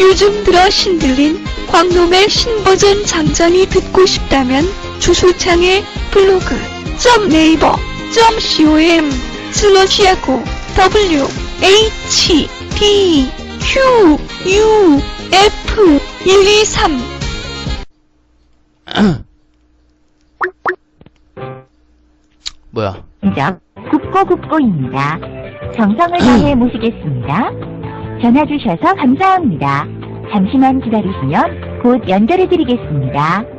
요즘 들어 신들린 광놈의 신버전 장전이 듣고 싶다면 주소창에 블로그 점 네이버 점 com 슬러시하고 w h d q u f 123 뭐야? 점 굽고 굽고입니다. 정성을 다해 모시겠습니다. 전화 주셔서 감사합니다. 잠시만 기다리시면 곧 연결해 드리겠습니다.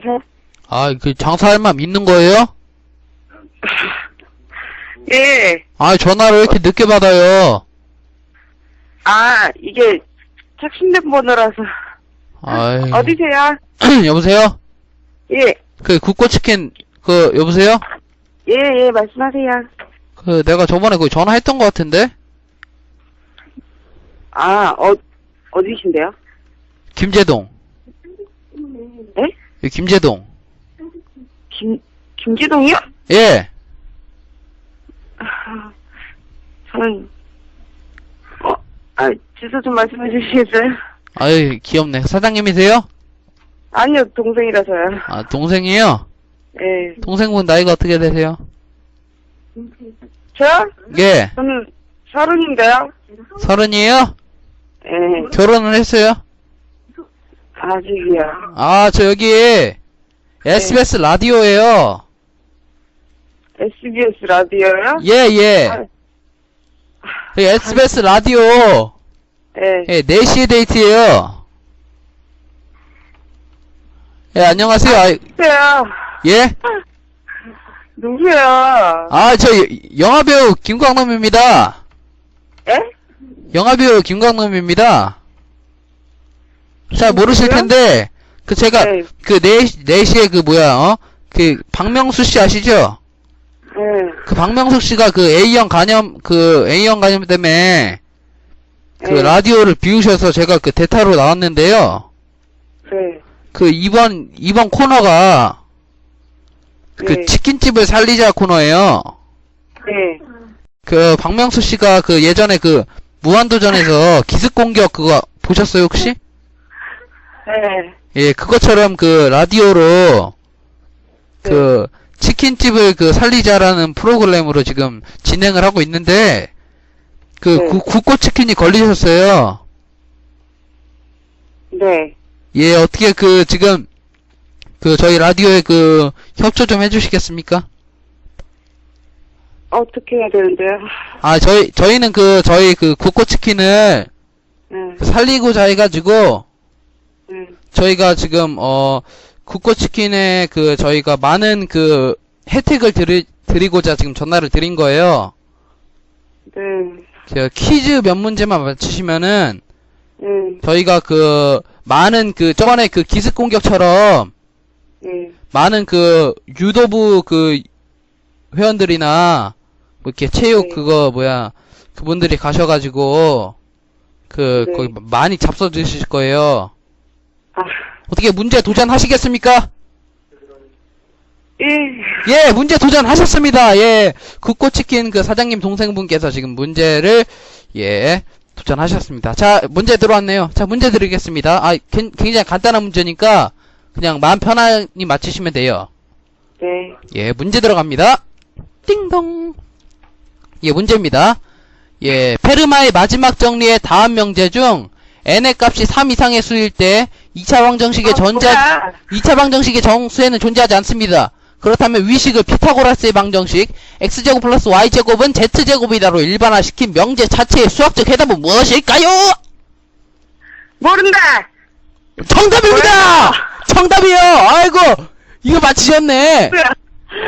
여보세요? 아, 그 장사할 맘 있는 거예요? 예. 아, 전화를 왜 이렇게 늦게 받아요? 아, 이게 착신된 번호라서. 아이. 어디세요? 여보세요? 예. 그 국고치킨, 그, 여보세요? 예, 예, 말씀하세요. 그, 내가 저번에 그 전화했던 것 같은데? 아, 어, 어디신데요? 김재동. 김재동. 김, 김기동이요? 예. 아, 저는, 어, 아, 주소 좀 말씀해 주시겠어요? 아이, 귀엽네. 사장님이세요? 아니요, 동생이라서요. 아, 동생이요? 예. 동생분 나이가 어떻게 되세요? 저요? 예. 저는 서른인데요? 서른이에요? 예. 결혼을 했어요? 아직이요. 아, 저 여기, SBS 라디오예요 SBS 라디오요? 예, 예. 아, SBS 라디오, 예. 예, 4시에 데이트예요 예, 안녕하세요. 아, 누구세요? 예? 누구세요? 아, 저 여- 영화배우 김광놈입니다. 예? 영화배우 김광놈입니다. 잘 모르실 누구요? 텐데, 그 제가, 네. 그 4시, 4시에 그 뭐야, 어? 그, 박명수 씨 아시죠? 예. 그 박명숙 씨가 그 A형 간염, 그 A형 간염 때문에 그 네. 라디오를 비우셔서 제가 그 대타로 나왔는데요. 네. 그 이번, 이번 코너가 그 네. 치킨집을 살리자 코너예요. 네. 그 박명수 씨가 그 예전에 그 무한도전에서 기습 공격 그거 보셨어요 혹시? 네. 예, 그것처럼 그 라디오로 그 치킨집을 그 살리자라는 프로그램으로 지금 진행을 하고 있는데 그 네. 구- 국고치킨이 걸리셨어요. 네. 예, 어떻게 그 지금 그 저희 라디오에 그 협조 좀 해주시겠습니까? 어떻게 해야 되는데요? 아, 저희 저희는 그 저희 그 국고치킨을 네. 살리고자 해가지고 네. 저희가 지금 어 국고치킨에 그 저희가 많은 그 혜택을 드리, 드리고자 지금 전화를 드린 거예요. 네. 저 퀴즈 몇 문제만 맞추시면은 네. 저희가 그 많은 그 저번에 그 기습 공격처럼 네. 많은 그 유도부 그 회원들이나 뭐 이렇게 체육 네. 그거 뭐야 그분들이 가셔가지고 그 네. 거기 많이 잡숴 주실 거예요. 아, 어떻게 문제 도전하시겠습니까? 예. 예, 문제 도전하셨습니다. 예, 국고치킨 그 사장님 동생분께서 지금 문제를 예 도전하셨습니다. 자, 문제 들어왔네요. 자, 문제 드리겠습니다. 아, 굉- 굉장히 간단한 문제니까 그냥 마음 편안히 맞히시면 돼요. 네. 예, 문제 들어갑니다. 띵동. 예, 문제입니다. 예, 페르마의 마지막 정리의 다음 명제 중 n의 값이 3 이상의 수일 때 2차 방정식의 아, 전자 뭐야. 2차 방정식의 정수에는 존재하지 않습니다. 그렇다면 위식을 피타고라스의 방정식 x제곱 플러스 y제곱은 z제곱이다로 일반화시킨 명제 자체의 수학적 해답은 무엇일까요? 모른다! 정답입니다! 뭐야? 정답이요! 아이고! 이거 맞히셨네! 뭐야.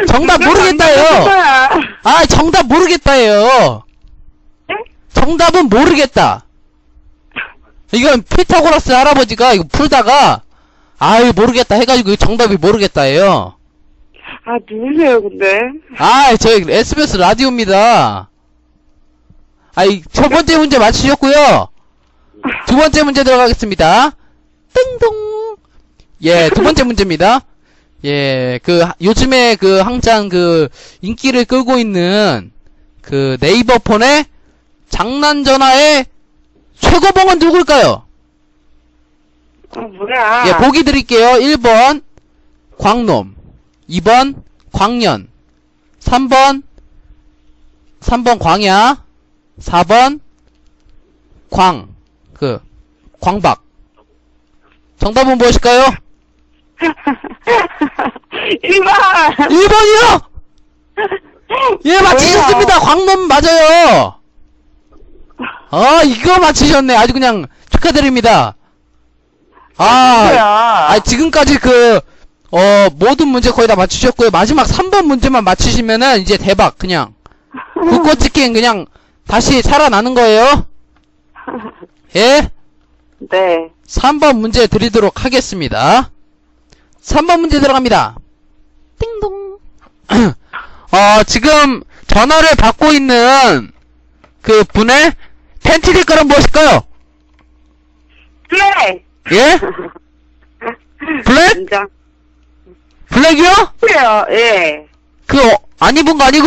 정답 모르겠다요. 아, 정답 모르겠다예요! 예? 정답은 모르겠다! 이건 피타고라스 할아버지가 이거 풀다가, 아유, 모르겠다 해가지고 정답이 모르겠다예요. 아, 누구세요, 근데? 아, 저희 SBS 라디오입니다. 아이, 첫 번째 문제 맞히셨고요. 두 번째 문제 들어가겠습니다. 띵동. 예, 두 번째 문제입니다. 예, 그, 하- 요즘에 그, 항상 그, 인기를 끌고 있는, 그, 네이버 폰의 장난 전화의 최고봉은 누굴까요? 아, 뭐야. 예, 보기 드릴게요. 1번, 광놈. 2번, 광년. 3번, 3번, 광야. 4번, 광. 그, 광박. 정답은 무엇일까요? 1번! 1번이요! 예, 맞히셨습니다! 광놈 맞아요! 아, 이거 맞히셨네. 아주 그냥 축하드립니다. 아, 뭐야. 아, 지금까지 그, 어, 모든 문제 거의 다 맞추셨고요. 마지막 3번 문제만 맞추시면은 이제 대박, 그냥. 불꽃치킨 그냥 다시 살아나는 거예요. 예? 네. 3번 문제 드리도록 하겠습니다. 3번 문제 들어갑니다. 띵동. 어, 지금 전화를 받고 있는 그 분의 팬티 색깔은 무엇일까요? 플레이! 예? 블랙? 인정. 블랙이요? 그래요, 예. 그, 어, 안 입은 거 아니고?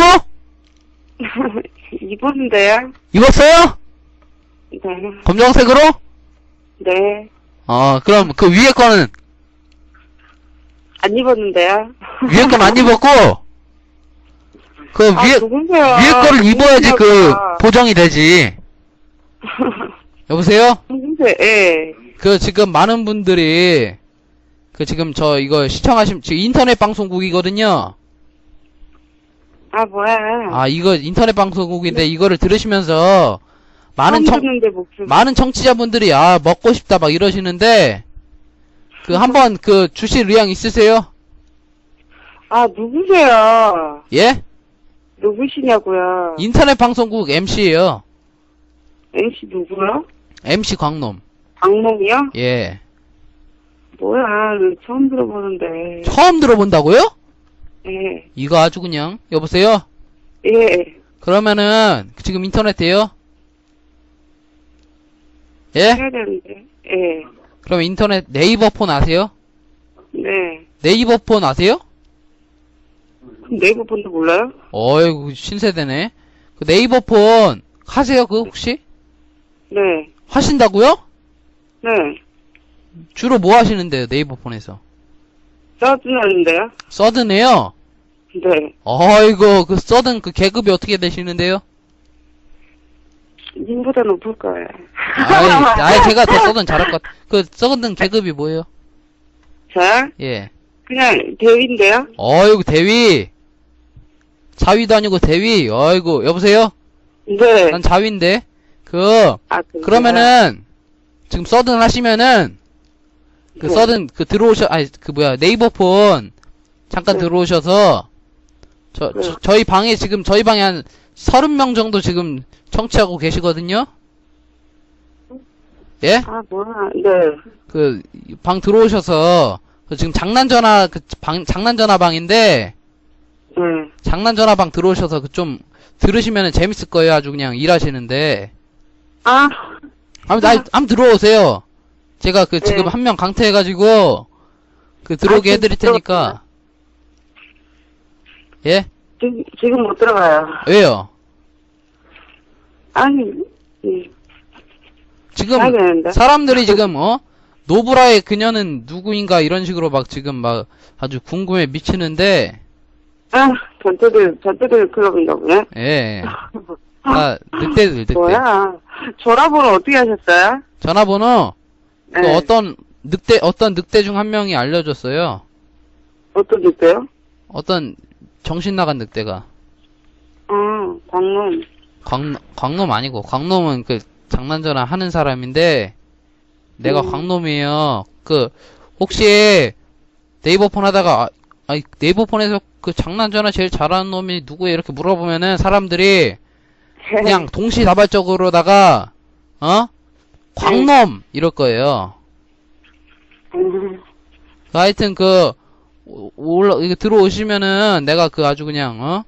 입었는데요? 입었어요? 네. 검정색으로? 네. 어, 그럼 그 위에 거는, 안 입었는데요? 위에 건 안 입었고, 그 아, 위에, 누구세요? 위에 거를 입어야지 그? 보정이 되지. 여보세요? 누구세요? 예. 그 지금 많은 분들이 그 지금 저 이거 시청하신 지금 인터넷 방송국이거든요. 아, 뭐야. 아 이거 인터넷 방송국인데 이거를 들으시면서 많은 처음 청 듣는데 목소리. 많은 청취자분들이 아 먹고 싶다 막 이러시는데 그 한번 그 주실 의향 있으세요? 아, 누구세요? 예? 누구시냐고요? 인터넷 방송국 MC예요. MC 누구요? MC 광놈. 악몽이요? 예. 뭐야, 처음 들어보는데. 처음 들어본다고요? 예. 이거 아주 그냥 여보세요? 예. 그러면은 지금 인터넷 돼요? 예? 해야 되는데. 예. 그럼 인터넷 네이버 폰 아세요? 네. 네이버 폰 아세요? 네이버 본도 몰라요? 어이구 신세대네. 그 네이버 폰 하세요 그 혹시? 네. 하신다고요? 네. 주로 뭐 하시는데요 네이버 폰에서? 짜증나는데요? 서든에요? 네. 어이구 그 서든 그 계급이 어떻게 되시는데요? 님보다 높을 거예요. 아이, 아이 제가 더 서든 잘할 것. 같- 그 서든 계급이 뭐예요? 자, 예. 그냥 대위인데요? 어이구 대위. 자위도 아니고 대위. 어이구 여보세요? 네. 난 자위인데. 그 아? 그러면은 지금 서든 하시면은 그 네. 서든 그 들어오셔 아니 그 뭐야 네이버 폰 잠깐 네. 들어오셔서 저, 네. 저 저희 방에 지금 저희 방에 한 서른 명 정도 지금 청취하고 계시거든요. 예? 아, 뭐야. 네. 그 방 들어오셔서 그 지금 장난 전화 그 방 장난 전화 방인데 네. 장난 전화 방 들어오셔서 그 좀 들으시면은 재밌을 거예요. 아주 그냥 일하시는데. 아, 한번 나 한번 들어오세요. 제가 그 지금 네. 한 명 강퇴해가지고 그 들어오게 아, 해드릴 지금 테니까. 예? 지금, 지금 못 들어가요. 왜요? 아니, 음, 지금. 사람들이 지금 어 노브라의 그녀는 누구인가 이런 식으로 막 지금 막 아주 궁금해 미치는데 아, 전태들, 전태들 클럽인가 보네. 예. 아 늑대들 늑대. 뭐야. 전화번호 어떻게 하셨어요? 전화번호 그 네. 어떤 늑대 어떤 늑대 중 한 명이 알려줬어요. 어떤 늑대요? 어떤 정신 나간 늑대가 아, 광놈. 광 광놈 아니고 광놈은 그 장난 전화 하는 사람인데 내가 음. 광놈이에요. 그 혹시 네이버 폰 하다가 아, 아니 네이버 폰에서 그 장난 전화 제일 잘하는 놈이 누구예요? 이렇게 물어보면은 사람들이 그냥 동시다발적으로다가 어 광놈 이럴 거예요. 음, 그 하여튼 그 오- 올라 이거 들어오시면은 내가 그 아주 그냥 어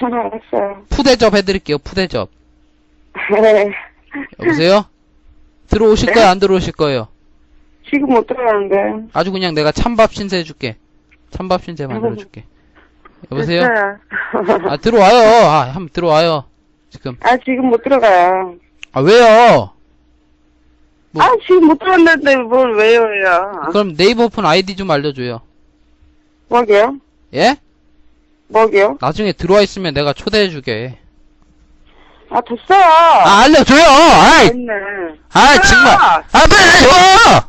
알았어요. 푸대접 해드릴게요 푸대접 네. 여보세요 들어오실 네? 거예요 안 들어오실 거예요 지금 못 들어가는데. 아주 그냥 내가 찬밥 신세 해줄게 찬밥 신세 만들어줄게 여보세요. 아 들어와요 아 한번 들어와요 지금 아, 지금 못 들어가요. 아 왜요 뭐- 아, 지금 못 들어갔는데 뭘 왜요, 요 그럼 네이버 오픈 아이디 좀 알려줘요 뭐게요? 예 뭐게요? 나중에 들어와 있으면 내가 초대해주게 아, 됐어요. 아 알려줘요 아이 됐네. 아 정말 아 빨리 줘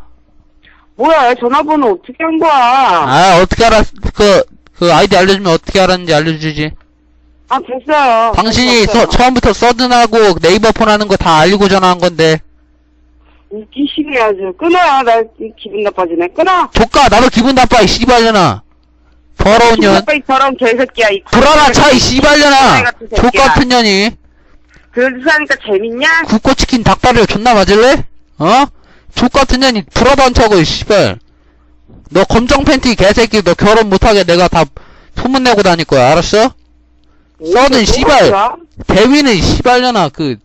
뭐야, 전화번호 어떻게 한 거야? 아, 어떻게 알았, 그, 그 아이디 알려주면 어떻게 알았는지 알려주지. 아, 됐어요. 당신이 됐어요. 서- 처음부터 서든하고 네이버 폰 하는 거 다 알리고 전화한 건데. 웃기시네, 아주. 끊어요. 나 기분 나빠지네. 끊어. 조카, 나도 기분 나빠, 이 씨발년아. 더러운 년. 빨리 저런 개새끼야, 이 불안한 차, 이 씨발년아. 족 같은 년이. 짓 하니까 재밌냐? 굽고치킨 닭다리를 존나 맞을래? 어? 족 같은 년이 차고, 이 씨발. 너 검정 팬티 개새끼, 너 결혼 못하게 내가 다 소문내고 다닐 거야, 알았어? 서든 씨발. 뭐야? 대위는 이 씨발년아 그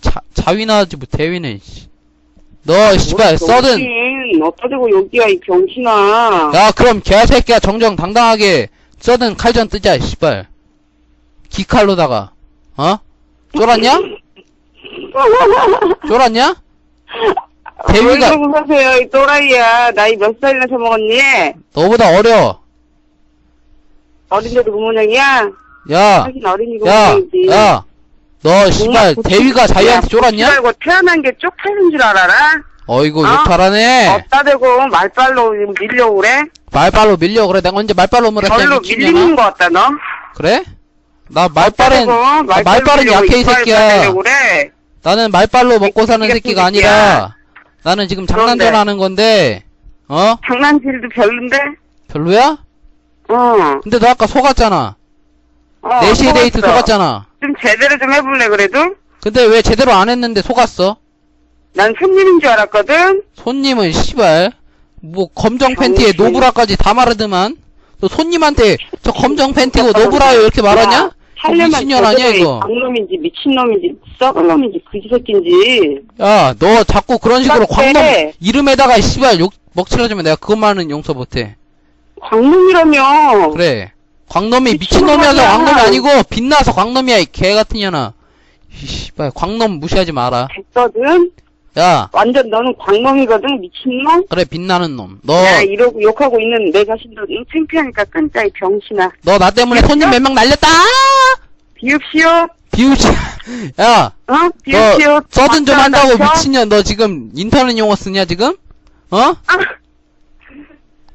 자, 자위나 하지 뭐 대위는 씨. 너 씨발 서든 병신, 어디다 대고 여기야, 이 병신아. 야 그럼 개새끼야 정정 당당하게 서든 칼전 뜨자 이 씨발 기칼로다가 어? 쫄았냐? 쫄았냐? 대위가- 왜 그러고 사세요, 이 또라이야. 나이 몇 살이나 처먹었니? 너보다 어려 어린데도 그 모양이야? 야 하긴 어린이고 야. 야, 너 씨발 대위가 자기한테 쫄았냐? 알고 태어난 게 쪽팔린 줄 알아라? 어이구 어? 욕하라네 어따 대고 말빨로 밀려고 그래? 말빨로 밀려 그래 내가 언제 말빨로 물었냐 별로 밀리는 거 같다, 너? 그래? 나 어따 말빨은 대고 나 말빨로 말빨은 밀려고 약해 이 이빨 새끼야. 그래? 나는 말빨로 먹고 사는 이게 새끼가 새끼야. 아니라 나는 지금 장난 그런데. 전하는 건데 어? 장난질도 별론데? 별로야? 어. 근데 너 아까 속았잖아. 어 4시에 데이트. 속았잖아. 좀 제대로 좀 해볼래, 그래도? 근데 왜 제대로 안 했는데 속았어? 난 손님인 줄 알았거든? 손님은 씨발 뭐 검정. 팬티에 노브라까지 다 마르더만 너 손님한테 저 검정 팬티고 노브라요 이렇게 말하냐? 어, 미친년 아니야 이거 광놈인지 미친놈인지 썩은 놈인지 그지 새끼인지 야 너 자꾸 그런 식으로. 광놈 이름에다가 씨발 욕 먹칠러주면 내가 그것만은 용서 못해 광놈이라며 그래. 광놈이 미친놈 미친놈이어서. 광놈이 아니고 빛나서 광놈이야 이 개 같은 년아. 이 씨발 광놈 무시하지 마라. 됐거든? 야 완전 너는 광놈이거든 미친놈? 그래 빛나는 놈. 너 야 이러고 욕하고 있는 내 자신도 응, 창피하니까 끊자 이 병신아 너 나 때문에 손님 몇 명 날렸다. 비읍시오 비우지. 야, 어? 너 비읍시오 서든 좀 한다고? 미친년. 너 지금 인터넷 용어 쓰냐 지금? 어? 아,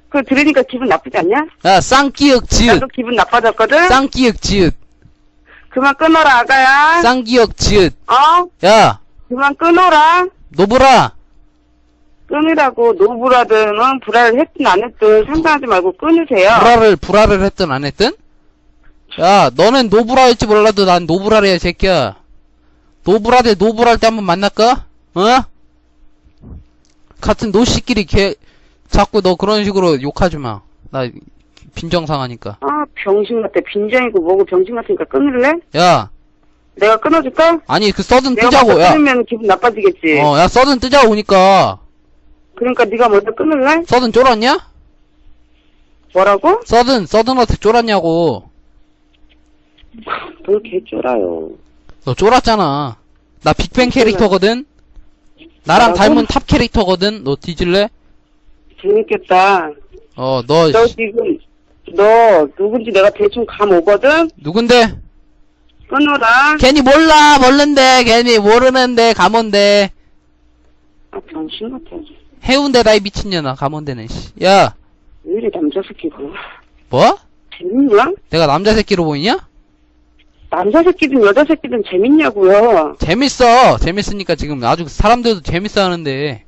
그거 들으니까 기분 나쁘지 않냐? 야 쌍기역 지읒. 나도 기분 나빠졌거든? 쌍기역 지읒. 그만 끊어라 아가야 쌍기역 지읒. 어? 야 그만 끊어라 노브라. 끊으라고 노브라든 어? 불화를 했든 안 했든 상관하지 말고 끊으세요 불화를 불화를 했든 안 했든? 야, 너는 노브라일지 몰라도 난 노브라래, 이 새끼야. 노브라 대 노브라 할 때 한번 만날까? 어? 같은 노씨끼리 개, 자꾸 너 그런 식으로 욕하지 마. 나 빈정상하니까. 아 병신 같아 빈정이고 뭐고 병신 같으니까 끊을래? 야, 내가 끊어줄까? 아니 그 서든 내가 뜨자고, 먼저 야. 끊으면 기분 나빠지겠지 어, 야, 서든 뜨자고 오니까. 그러니까 네가 먼저 끊을래? 서든 쫄았냐? 뭐라고? 서든, 서든한테 쫄았냐고. 뭘 개쫄아요 너 쫄았잖아. 나 빅뱅 캐릭터거든? 나랑 뭐라고? 닮은 탑 캐릭터거든? 너 뒤질래? 재밌겠다. 어, 너, 너 씨, 지금 너 누군지 내가 대충 감 오거든? 누군데? 끊어라. 괜히 몰라. 모르는데 괜히 모르는데 감온대. 아 병신 같아. 해운대다 이 미친년아. 감온대는 씨. 야. 왜 이래 남자 새끼고 뭐? 재밌냐? 내가 남자 새끼로 보이냐? 남자 새끼든 여자 새끼든 재밌냐고요. 재밌어. 재밌으니까 지금 아주 사람들도 재밌어 하는데.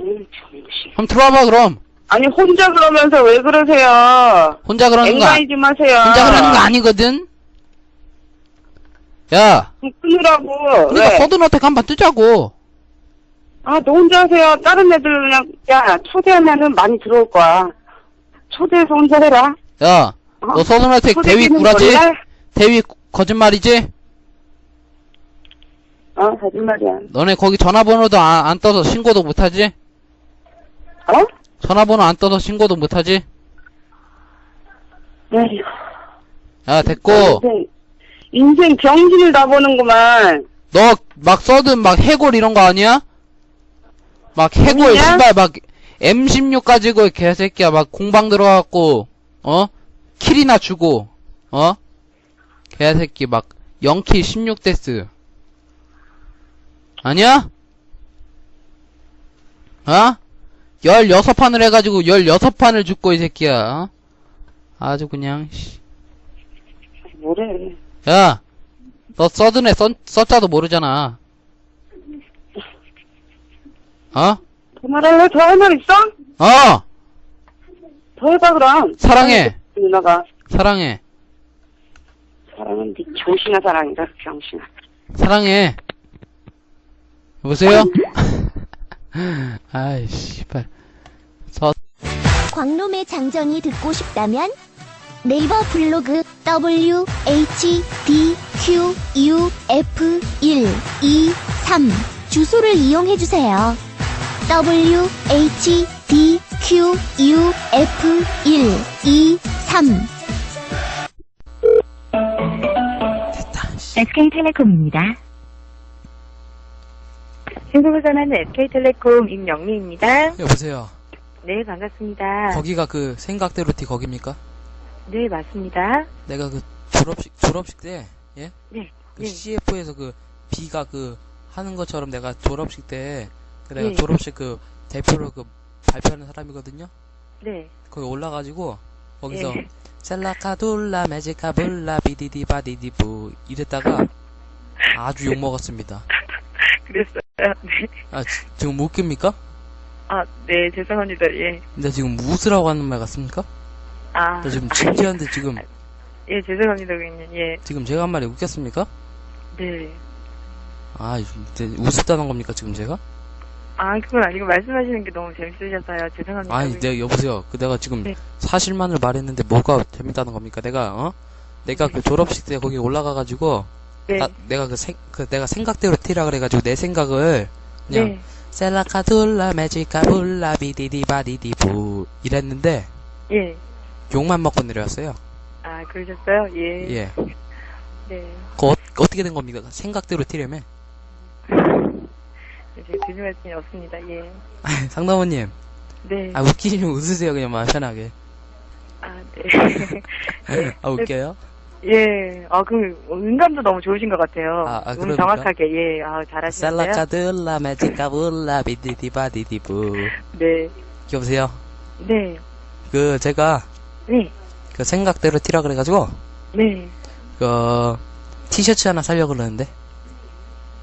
음, 병신 한번 들어와봐 그럼 아니 혼자 그러면서 왜 그러세요 혼자 그러는 거 아- 앵가이 좀 하세요 혼자 그러는 거 아니거든 야 좀 끊으라고 그러니까 왜? 서든어택 한번 뜨자고 아, 너 혼자 하세요. 다른 애들 그냥, 야, 초대하면은 많이 들어올 거야. 초대해서 혼자 해라. 야, 어? 너 서든어택 대위 초대기는 구라지? 몰라? 대위 구- 거짓말이지? 어, 거짓말이야. 너네 거기 전화번호도 안, 안 떠서 신고도 못하지? 어? 전화번호 안 떠서 신고도 못하지? 에휴. 야, 됐고, 인생, 인생 정신을 다 보는구만. 너 막 써든 막 해골 이런 거 아니야? 막 해골, 아니야? 신발 막 M16 가지고 개새끼야 막 공방 들어갖고, 어? 킬이나 주고, 어? 개새끼 막 0킬 16데스. 아니야? 어? 16판을 해가지고 16판을 죽고 이 새끼야. 어? 아주 그냥, 씨. 뭐래. 야, 너 써드네 써, 써자도 모르잖아. 어? 더 말할래? 더 할 말 있어? 어! 더 해봐, 그럼. 사랑해. 누나가. 사랑해. 사랑은 네 병신아 사랑이다, 병신아. 사랑해. 여보세요? 아이, 씨발. 서, 광놈의 장정이 듣고 싶다면 네이버 블로그 W H D Q U F 1 2 3 주소를 이용해 주세요. W H D Q U F 1 2 3 SK텔레콤입니다. 신고를 전하는 SK텔레콤 임영미입니다. 여보세요. 네, 반갑습니다. 거기가 그 생각대로 티 거깁니까? 네, 맞습니다. 내가 그 졸업식, 졸업식 때, 예? 네, 그 네. CF에서 그 B가 그 하는 것처럼 내가 졸업식 때, 그 내가 네. 졸업식 그 대표로 그 발표하는 사람이거든요? 네. 거기 올라가지고, 거기서 예. 셀라카둘라 메지카블라 비디디바디디부 이랬다가 아주 욕 먹었습니다. 그랬어요. 네. 아, 지- 지금 웃깁니까? 아, 네, 죄송합니다. 예. 근데 지금 웃으라고 하는 말 같습니까? 아, 나 지금 진지한데 지금, 예, 죄송합니다, 고객님. 예. 지금 제가 한 말이 웃겼습니까? 네. 아, 이제 우습다는 겁니까, 지금 제가? 아, 그건 아니고 말씀하시는 게 너무 재밌으셔서요. 죄송합니다. 아니, 고객님. 내가, 여보세요. 그 내가 지금 네. 사실만을 말했는데 뭐가 재밌다는 겁니까? 내가, 어? 내가 그 졸업식 때 거기 올라가가지고, 네. 나, 내가 그 생, 그 내가 생각대로 티라 그래가지고 내 생각을 그냥 네. 셀라카둘라 메지카블라 비디디바디디부 이랬는데 예. 욕만 먹고 내려왔어요. 아, 그러셨어요? 예. 예. 네. 그 어, 어떻게 된 겁니까? 생각대로 티려면 제가 드릴 말씀이 없습니다. 예. 상담원님, 네. 아 웃기시면 웃으세요 그냥 마음 편하게. 아, 네. 아 웃겨요? 예. 아, 그, 음감도 너무 좋으신 것 같아요. 아, 아, 음 그럽니까? 정확하게, 예. 아, 잘하시는데요. 셀라카둘라 메지카블라 비디디바디디부 네. 여보세요. 네. 그 제가 네. 그 생각대로 티라 그래가지고 네. 그 티셔츠 하나 사려고 그러는데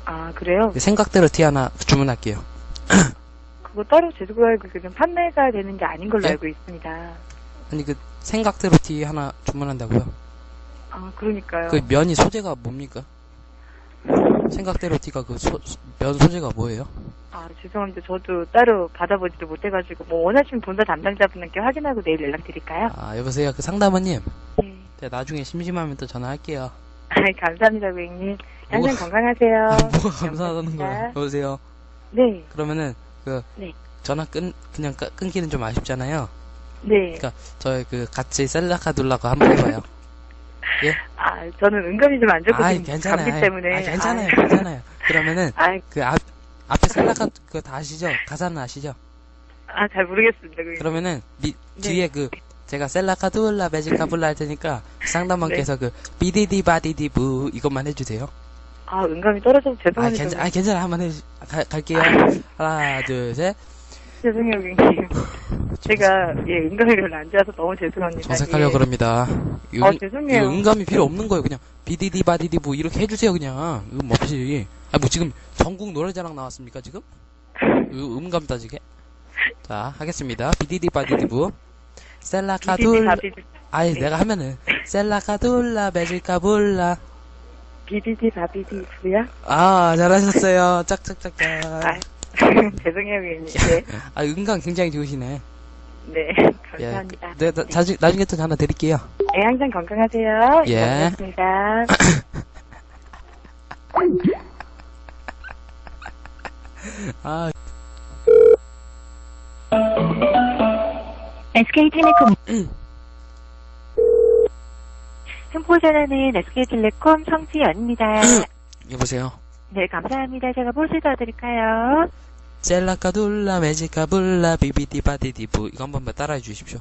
아, 그래요? 그 생각대로 티 하나 주문할게요. 그거 따로 제주고 알고 그냥 판매가 되는 게 아닌 걸로 예? 알고 있습니다. 아니 그 생각대로 티 하나 주문한다고요. 아, 그러니까요. 그 면이 소재가 뭡니까? 생각대로 티가 그면 소재가 뭐예요? 아, 죄송합니다. 저도 따로 받아보지도 못해가지고, 뭐, 원하시면 본사 담당자분께 확인하고 내일 연락드릴까요? 아 여보세요 그 상담원님 네. 제가 나중에 심심하면 또 전화할게요. 아, 감사합니다, 고객님. 항상 뭐가- 건강하세요. 아, 뭐가 감사하다는. 감사합니다. 여보세요. 네. 그러면은 그 네. 전화 끈 그냥 끄- 끊기는 좀 아쉽잖아요. 네. 그러니까 저희 그 같이 셀라카둘라고 한번 해봐요. 아, 저는 은감이 좀안 좋거든요. 아이 괜찮아요. 감기 때문에. 아, 괜찮아요. 아, 괜찮아요. 그러면은 아, 그앞 앞에 셀라카 그다 아시죠? 가사는 아시죠? 아, 잘 모르겠습니다, 고객님. 그러면은 미, 네. 뒤에 그 제가 셀라카둘라 매직카블라 할 테니까 상담원께서 네. 그 비디디 바디디 부 이것만 해주세요. 아, 은감이 떨어져서 아 죄송합니다. 괜찮 아 괜찮아 한번 해 가, 갈게요. 하나 둘 셋. 죄송해요, 고객님. 제가, 예, 은감이 별로 안 좋아서 너무 죄송합니다. 정색하려 예. 고 그럽니다. 이거, 어, 은- 죄송해요. 이거 음감이 필요 없는 거예요. 그냥 비디디 바디디부 이렇게 해주세요 그냥. 음 없이. 아 뭐 지금 전국 노래자랑 나왔습니까 지금? 이 음감 따지게. 자 하겠습니다. 비디디 바디디부. 셀라카둘. 바비디, 아이 네. 내가 하면은 셀라카둘라 매질카불라. 비비디 바비디 부야? 아 잘하셨어요. 짝짝짝짝. 아, 죄송해요, 고객님. 네. 아 음감 굉장히 좋으시네. 네, 예. 감사합니다. 네, 나, 나중, 나중에 또 전화 드릴게요. 네, 항상 건강하세요. 예. 고맙습니다. 아, SK텔레콤 흉포전화는 SK텔레콤 성지연입니다. 여보세요. 네, 감사합니다. 제가 무엇을 도와드릴까요? 셀라카둘라 메지카불라 비비디바디디부 이거 한 번만 따라해 주십시오.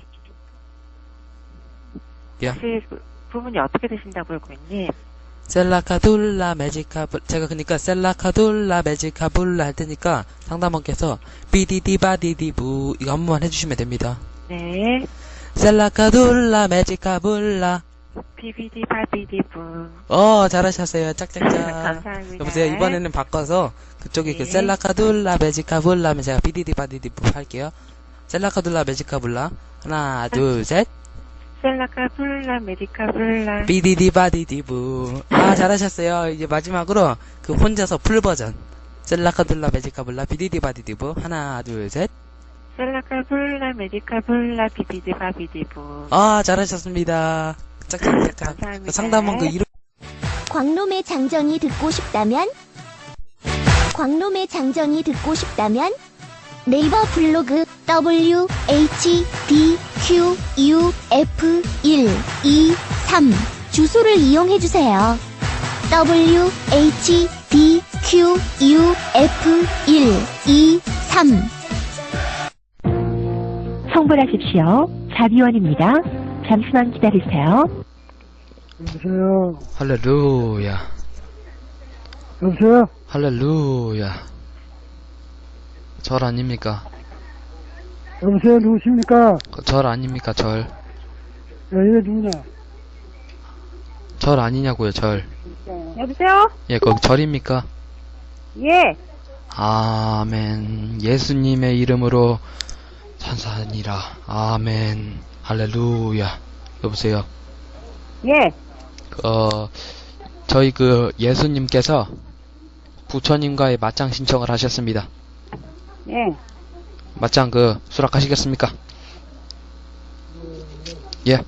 혹시 부- 부분이 어떻게 되신다고요, 고객님? 셀라카둘라 메지카불 제가 그니까 셀라카둘라 메지카불라 할 테니까 상담원께서 비디디바디디부 이거 한 번만 해주시면 됩니다. 네, 셀라카둘라 메지카불라 비비디 바비디부. 어 잘하셨어요 짝짝짝 감사합니다. 여보세요 이번에는 바꿔서 그쪽에 그 네. 셀라카둘라 메지카불라 하면 제가 비디디바디디부 할게요. 셀라카둘라 메지카불라. 하나 둘 셋. 셀라카 블라 메디카 블라. 비디디바디디부. 아 잘하셨어요. 이제 마지막으로 그 혼자서 풀 버전. 셀라카둘라 메지카불라 비디디바디디부. 하나 둘 셋. 셀라카 블라 메디카 블라 비비디 바비디부. 아 잘하셨습니다. 짝짝짝짝. 그 상담원 그 이름 광놈의 장정이 듣고 싶다면 광놈의 장정이 듣고 싶다면 네이버 블로그 W H D Q U F 1 2 3 주소를 이용해 주세요. W H D Q U F 1 2 3 성불하십시오. 자비원입니다. 잠시만 기다리세요. 여보세요. 할렐루야. 여보세요. 할렐루야. 절 아닙니까? 여보세요. 누구십니까? 그절 아닙니까, 절. 야, 이게 누구냐? 절 아니냐고요, 절. 여보세요? 예, 거기 절입니까? 예. 아멘. 예수님의 이름으로 찬사하니라. 아멘. 할렐루야. 여보세요. 예. 어, 저희 그 예수님께서 부처님과의 맞짱 신청을 하셨습니다. 예. 맞짱 그 수락하시겠습니까? 예,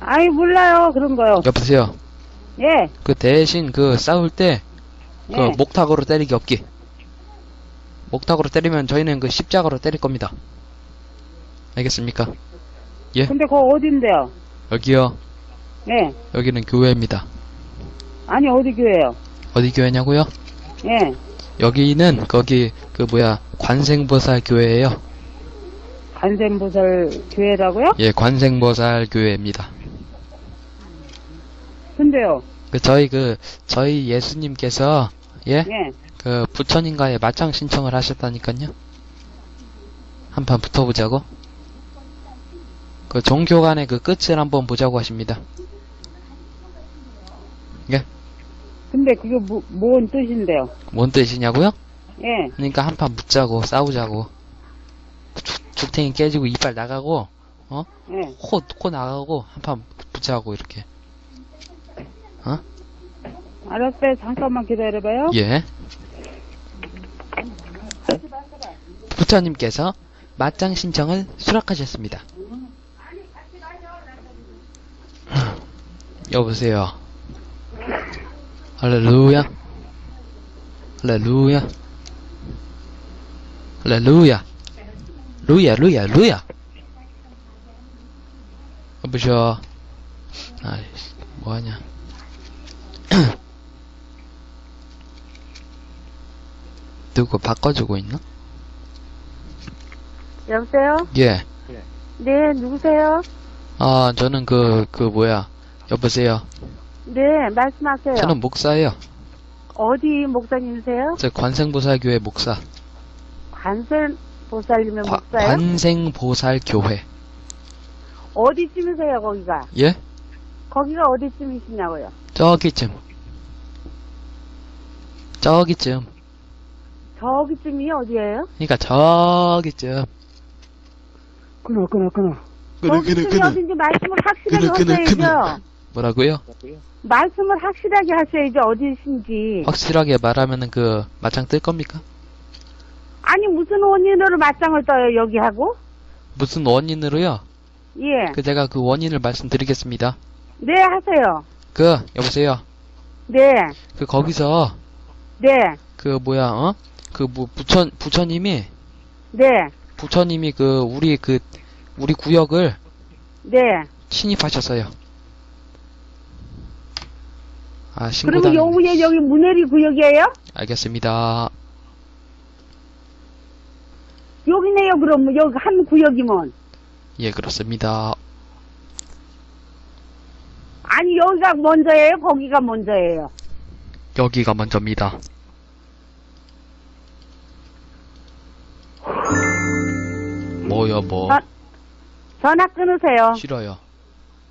아이, 몰라요. 그런 거요. 여보세요. 예. 그 대신 그 싸울 때그 예. 목탁으로 때리기 없기. 목탁으로 때리면 저희는 그 십자가로 때릴 겁니다. 알겠습니까? 근데 그거 어딘데요? 여기요. 예. 여기는 교회입니다. 아니, 어디 교회요? 어디 교회냐고요? 예. 여기는 거기 그 뭐야 관생보살 교회예요. 간센보살 교회라고요? 예, 관생보살 교회입니다. 근데요. 그 저희 그 저희 예수님께서 예, 예. 그 부처님과의 맞짱 신청을 하셨다니까요. 한판 붙어 보자고. 그 종교 간의 그 끝을 한번 보자고 하십니다. 근데 그게 뭐, 뭔 뜻인데요? 뭔 뜻이냐고요? 예. 그러니까 한판 붙자고 싸우자고. 죽, 죽탱이 깨지고 이빨 나가고 예. 코, 코 나가고 한판 붙자고 이렇게. 알았어요. 잠깐만 기다려봐요. 예. 부처님께서 맞짱 신청을 수락하셨습니다. 여보세요. 할렐루야. 할렐루야. 할렐루야. 루야, 루야, 루야. 여보셔. 아이씨, 뭐하냐. 누구 바꿔주고 있나? 여보세요? 예. 네, 누구세요? 아, 저는 그, 그, 뭐야. 여보세요. 네, 말씀하세요. 저는 목사예요. 어디 목사님이세요? 저 관생보살교회 목사. 관세보살님의 과- 목사요? 관생보살교회. 어디쯤이세요, 거기가? 예? 거기가 어디쯤이시냐고요? 저기쯤. 저기쯤. 저기쯤이 어디예요? 그니까 저기쯤. 끊어, 끊어, 끊어. 저기쯤이 어딘지 말씀을 확실하게 하셔야죠. 뭐라고요? 말씀을 확실하게 하셔야죠, 어디신지. 확실하게 말하면은 그, 맞짱 뜰 겁니까? 아니, 무슨 원인으로 맞짱을 떠요, 여기 하고? 무슨 원인으로요? 예. 그 제가 그 원인을 말씀드리겠습니다. 네, 하세요. 그 여보세요. 네. 그 거기서 네. 그 뭐야 어? 그 뭐 부처 부처님이 네. 부처님이 그 우리 그 우리 구역을 네. 침입하셨어요. 아 그러면 신고당 여기, 여기 문해리 구역이에요? 알겠습니다. 여기네요, 그럼. 여기 한 구역이면. 예 그렇습니다. 아니, 여기가 먼저예요? 거기가 먼저예요? 여기가 먼저입니다. 뭐요 뭐 아. 전화 끊으세요. 싫어요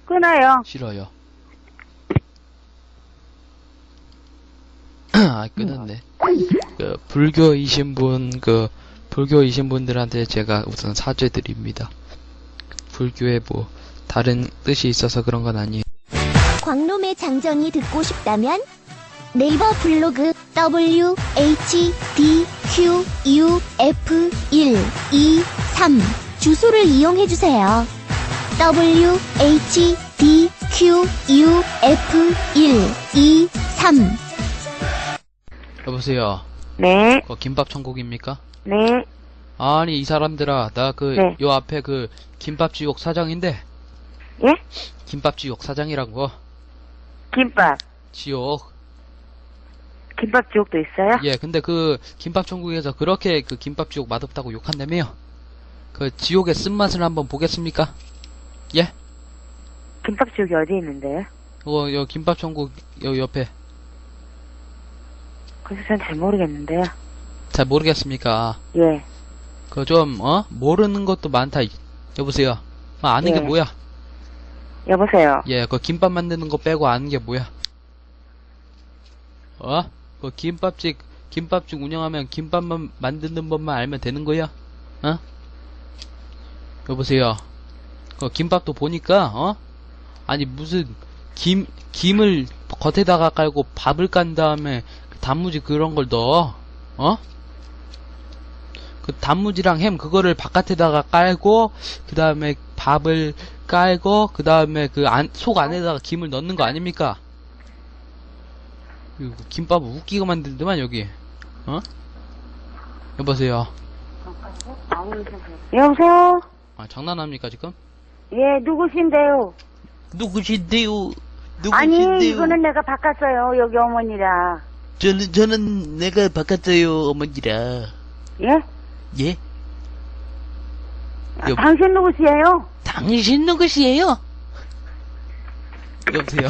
끊어요. 싫어요. 아 끊었네. 그 불교이신 분 그 불교이신 분들한테 제가 우선 사죄 드립니다. 불교에 뭐 다른 뜻이 있어서 그런 건 아니에요. 광놈의 장정이 듣고 싶다면 네이버 블로그 W H D Q U F 1 2 3 주소를 이용해 주세요. W H D Q U F 1 2 3 여보세요. 네, 그 김밥 천국입니까? 네, 아니 이 사람들아 나그 네. 요 앞에 그 김밥지옥 사장인데 예? 김밥지옥 사장이라고 김밥. 지옥 김밥 지옥도 있어요? 예 근데 그 김밥 천국에서 그렇게 그 김밥지옥 맛없다고 욕한다며요 그 지옥의 쓴맛을 한번 보겠습니까? 예? 김밥 지옥이 어디 있는데요? 어, 요 김밥 천국 요 옆에 그래서 전잘 모르겠는데요. 잘 모르겠습니까? 예. 그 좀 어? 모르는 것도 많다 여보세요 아, 아는 게 예. 뭐야? 여보세요. 예, 그 김밥 만드는 거 빼고 아는 게 뭐야? 어? 그 김밥집, 김밥집 운영하면 김밥만 만드는 법만 알면 되는 거야? 어? 여보세요. 그 김밥도 보니까, 어? 아니, 무슨, 김, 김을 겉에다가 깔고 밥을 깐 다음에 그 단무지 그런 걸 넣어. 어? 그 단무지랑 햄 그거를 바깥에다가 깔고 그 다음에 밥을 깔고 그 다음에 그안속 안에다가 김을 넣는 거 아닙니까? 이거 김밥을 웃기게 만들더만 여기 어? 여보세요 여보세요? 아 장난합니까 지금? 예, 누구신데요? 누구신데요? 아니, 누구신데요? 이거는 내가 바꿨어요. 여기 어머니라. 저는 저는 내가 바꿨어요 어머니라. 예? 예? 아, 여- 당신 누구시에요? 당신 누구시에요? 여보세요